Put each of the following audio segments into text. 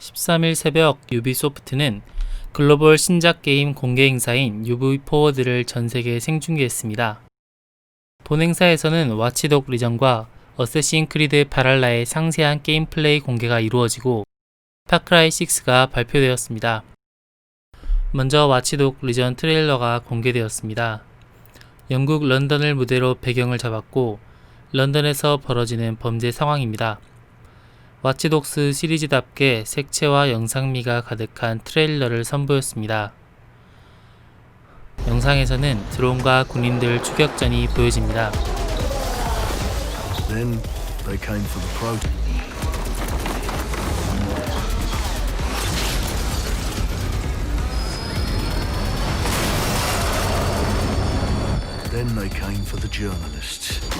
13일 새벽 유비소프트는 글로벌 신작 게임 공개 행사인 UV 포워드를 전 세계에 생중계했습니다. 본 행사에서는 와치독 리전과 어쌔신 크리드 바랄라의 상세한 게임 플레이 공개가 이루어지고 파크라이 6가 발표되었습니다. 먼저 와치독 리전 트레일러가 공개되었습니다. 영국 런던을 무대로 배경을 잡았고 런던에서 벌어지는 범죄 상황입니다. 와치독스 시리즈답게 색채와 영상미가 가득한 트레일러를 선보였습니다. 영상에서는 드론과 군인들 추격전이 보여집니다. Then they came for the journalists.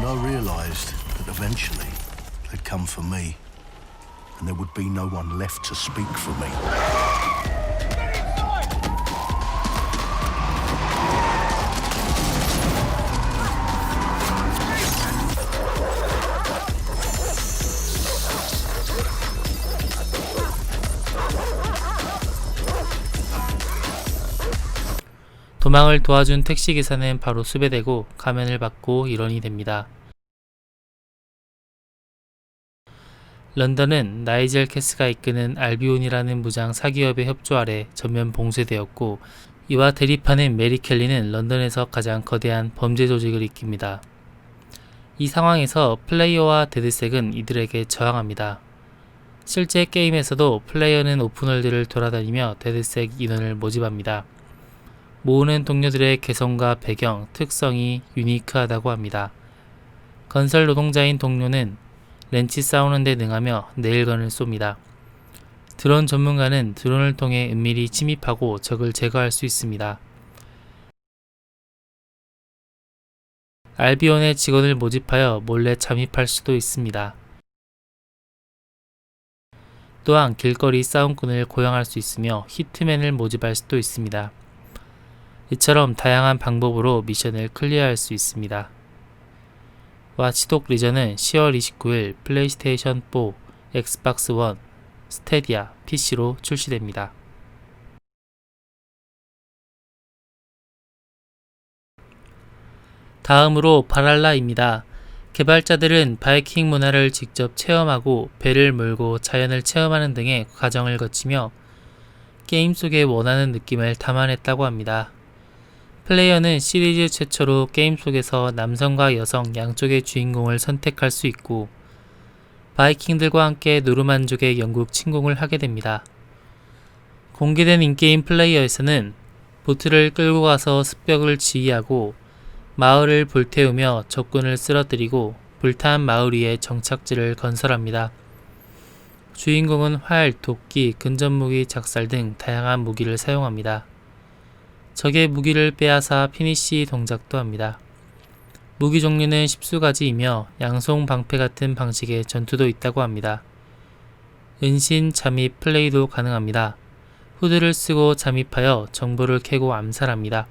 And I realised that eventually they'd come for me, and there would be no one left to speak for me. 도망을 도와준 택시기사는 바로 수배되고 가면을 받고 일원이 됩니다. 런던은 나이젤 캐스가 이끄는 알비온이라는 무장 사기업의 협조 아래 전면 봉쇄되었고 이와 대립하는 메리 켈리는 런던에서 가장 거대한 범죄 조직을 이낍니다. 이 상황에서 플레이어와 데드색은 이들에게 저항합니다. 실제 게임에서도 플레이어는 오픈월드를 돌아다니며 데드색 인원을 모집합니다. 모으는 동료들의 개성과 배경, 특성이 유니크하다고 합니다. 건설 노동자인 동료는 렌치 싸우는 데 능하며 네일건을 쏩니다. 드론 전문가는 드론을 통해 은밀히 침입하고 적을 제거할 수 있습니다. 알비온의 직원을 모집하여 몰래 잠입할 수도 있습니다. 또한 길거리 싸움꾼을 고용할 수 있으며 히트맨을 모집할 수도 있습니다. 이처럼 다양한 방법으로 미션을 클리어할 수 있습니다. 와치독 리전은 10월 29일 플레이스테이션 4, 엑스박스 1, 스테디아, PC로 출시됩니다. 다음으로 바랄라입니다. 개발자들은 바이킹 문화를 직접 체험하고 배를 몰고 자연을 체험하는 등의 과정을 거치며 게임 속에 원하는 느낌을 담아냈다고 합니다. 플레이어는 시리즈 최초로 게임 속에서 남성과 여성 양쪽의 주인공을 선택할 수 있고 바이킹들과 함께 노르만족의 영국 침공을 하게 됩니다. 공개된 인게임 플레이어에서는 보트를 끌고 가서 습벽을 지휘하고 마을을 불태우며 적군을 쓰러뜨리고 불탄 마을 위에 정착지를 건설합니다. 주인공은 활, 도끼, 근접무기, 작살 등 다양한 무기를 사용합니다. 적의 무기를 빼앗아 피니쉬 동작도 합니다. 무기 종류는 10수가지이며 양송 방패 같은 방식의 전투도 있다고 합니다. 은신, 잠입, 플레이도 가능합니다. 후드를 쓰고 잠입하여 정보를 캐고 암살합니다.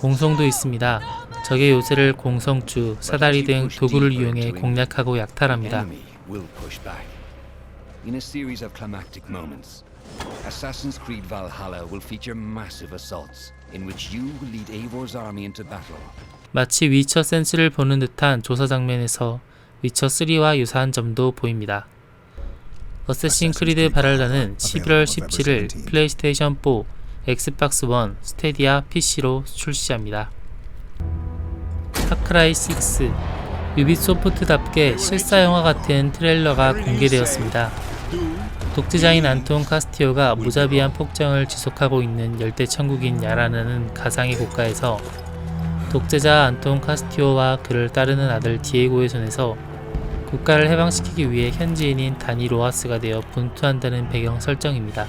공성도 있습니다. 적의 요새를 공성주, 사다리 등 도구를 이용해 공략하고 약탈합니다. In which you will lead Eivor's army into battle. 마치 위쳐 센스를 보는 듯한 조사 장면에서 위쳐 3와 유사한 점도 보입니다. 어쌔신 크리드 바랄라는 11월 17일 플레이스테이션 4, 엑스박스 1, 스테디아, PC로 출시합니다. 파크라이 6 유비소프트답게 실사 영화 같은 트레일러가 공개되었습니다. 독재자인 안톤 카스티오가 무자비한 폭정을 지속하고 있는 열대 천국인 야라나는 가상의 국가에서 독재자 안톤 카스티오와 그를 따르는 아들 디에고의 손에서 국가를 해방시키기 위해 현지인인 다니 로하스가 되어 분투한다는 배경 설정입니다.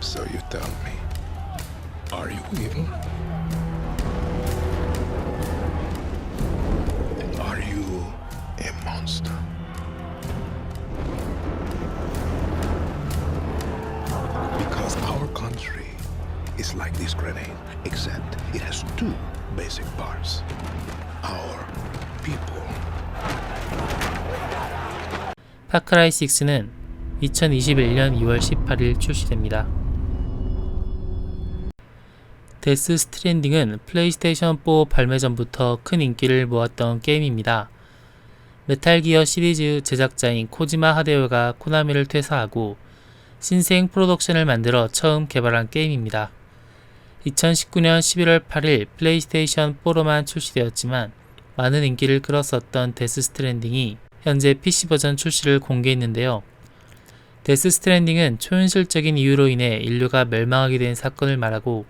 So you tell me, are you evil? Are you a monster? Because our country is like this grenade, except it has two basic parts our people. 파크라이 6는 2021년 2월 18일 출시됩니다. 데스 스트랜딩은 플레이스테이션 4 발매 전부터 큰 인기를 모았던 게임입니다. 메탈 기어 시리즈 제작자인 코지마 하데오가 코나미를 퇴사하고 신생 프로덕션을 만들어 처음 개발한 게임입니다. 2019년 11월 8일 플레이스테이션 4로만 출시되었지만 많은 인기를 끌었었던 데스 스트랜딩이 현재 PC 버전 출시를 공개했는데요. 데스 스트랜딩은 초현실적인 이유로 인해 인류가 멸망하게 된 사건을 말하고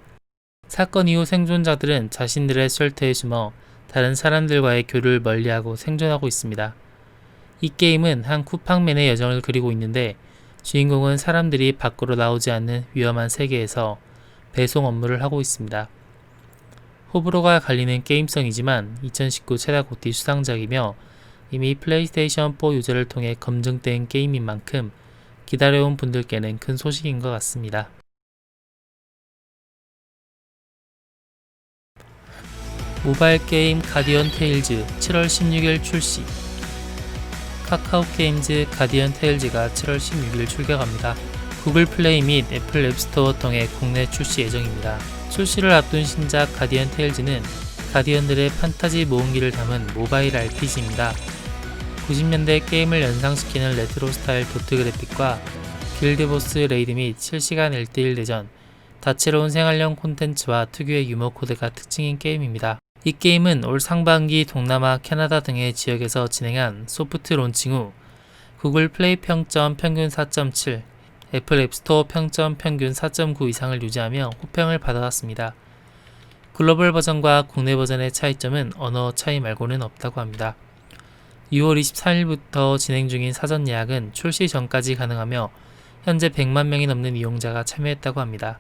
사건 이후 생존자들은 자신들의 쉘터에 숨어 다른 사람들과의 교류를 멀리하고 생존하고 있습니다. 이 게임은 한 쿠팡맨의 여정을 그리고 있는데 주인공은 사람들이 밖으로 나오지 않는 위험한 세계에서 배송 업무를 하고 있습니다. 호불호가 갈리는 게임성이지만 2019 최다 고티 수상작이며 이미 플레이스테이션 4 유저를 통해 검증된 게임인 만큼 기다려온 분들께는 큰 소식인 것 같습니다. 모바일 게임 가디언 테일즈 7월 16일 출시 카카오 게임즈 가디언 테일즈가 7월 16일 출격합니다. 구글 플레이 및 애플 앱스토어 통해 국내 출시 예정입니다. 출시를 앞둔 신작 가디언 테일즈는 가디언들의 판타지 모험기를 담은 모바일 RPG입니다. 90년대 게임을 연상시키는 레트로 스타일 도트 그래픽과 길드보스 레이드 및 실시간 1대1 대전, 다채로운 생활형 콘텐츠와 특유의 유머 코드가 특징인 게임입니다. 이 게임은 올 상반기 동남아, 캐나다 등의 지역에서 진행한 소프트 론칭 후 구글 플레이 평점 평균 4.7, 애플 앱스토어 평점 평균 4.9 이상을 유지하며 호평을 받아왔습니다. 글로벌 버전과 국내 버전의 차이점은 언어 차이 말고는 없다고 합니다. 6월 24일부터 진행 중인 사전 예약은 출시 전까지 가능하며 현재 100만 명이 넘는 이용자가 참여했다고 합니다.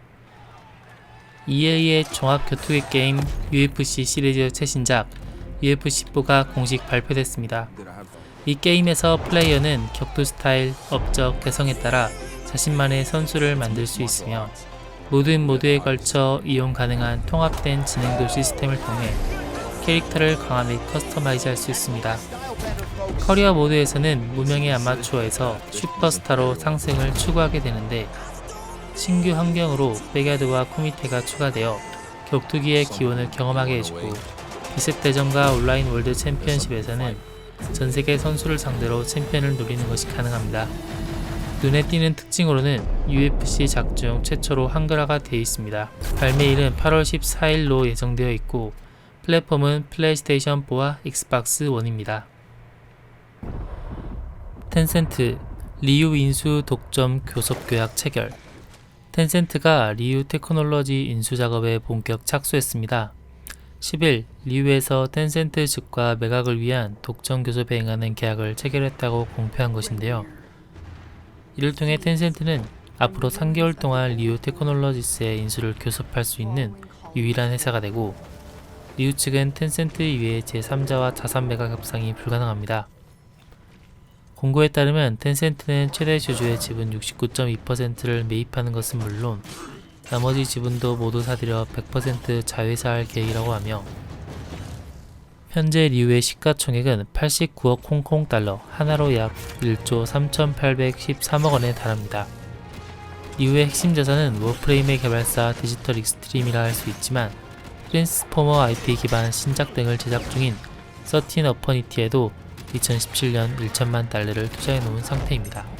EA의 종합 격투기 게임 UFC 시리즈 최신작 UFC4가 공식 발표됐습니다. 이 게임에서 플레이어는 격투 스타일, 업적, 개성에 따라 자신만의 선수를 만들 수 있으며 모든 모드에 걸쳐 이용 가능한 통합된 진행도 시스템을 통해 캐릭터를 강화 및 커스터마이즈 할 수 있습니다. 커리어 모드에서는 무명의 아마추어에서 슈퍼스타로 상승을 추구하게 되는데 신규 환경으로 백야드와 코미테가 추가되어 격투기의 기원을 경험하게 해주고 비습 대전과 온라인 월드 챔피언십에서는 전 세계 선수를 상대로 챔피언을 노리는 것이 가능합니다. 눈에 띄는 특징으로는 UFC 작중 최초로 한글화가 되어 있습니다. 발매일은 8월 14일로 예정되어 있고 플랫폼은 플레이스테이션 4와 엑스박스 1입니다. 텐센트 리우 인수 독점 교섭 교약 체결 텐센트가 리우 테크놀로지 인수 작업에 본격 착수했습니다. 10일 리우에서 텐센트 측과 매각을 위한 독점 교섭에 응하는 계약을 체결했다고 공표한 것인데요. 이를 통해 텐센트는 앞으로 3개월 동안 리우 테크놀로지스의 인수를 교섭할 수 있는 유일한 회사가 되고 리우 측은 텐센트 이외의 제3자와 자산 매각 협상이 불가능합니다. 공고에 따르면 텐센트는 최대 주주의 지분 69.2%를 매입하는 것은 물론 나머지 지분도 모두 사들여 100% 자회사할 계획이라고 하며 현재 리우의 시가총액은 89억 홍콩 달러, 하나로 약 1조 3,813억 원에 달합니다. 리우의 핵심 자산은 워프레임의 개발사 디지털 익스트림이라 할 수 있지만 트랜스포머 IP 기반 신작 등을 제작 중인 서틴 어퍼니티에도 2017년 1천만 달러를 투자해 놓은 상태입니다.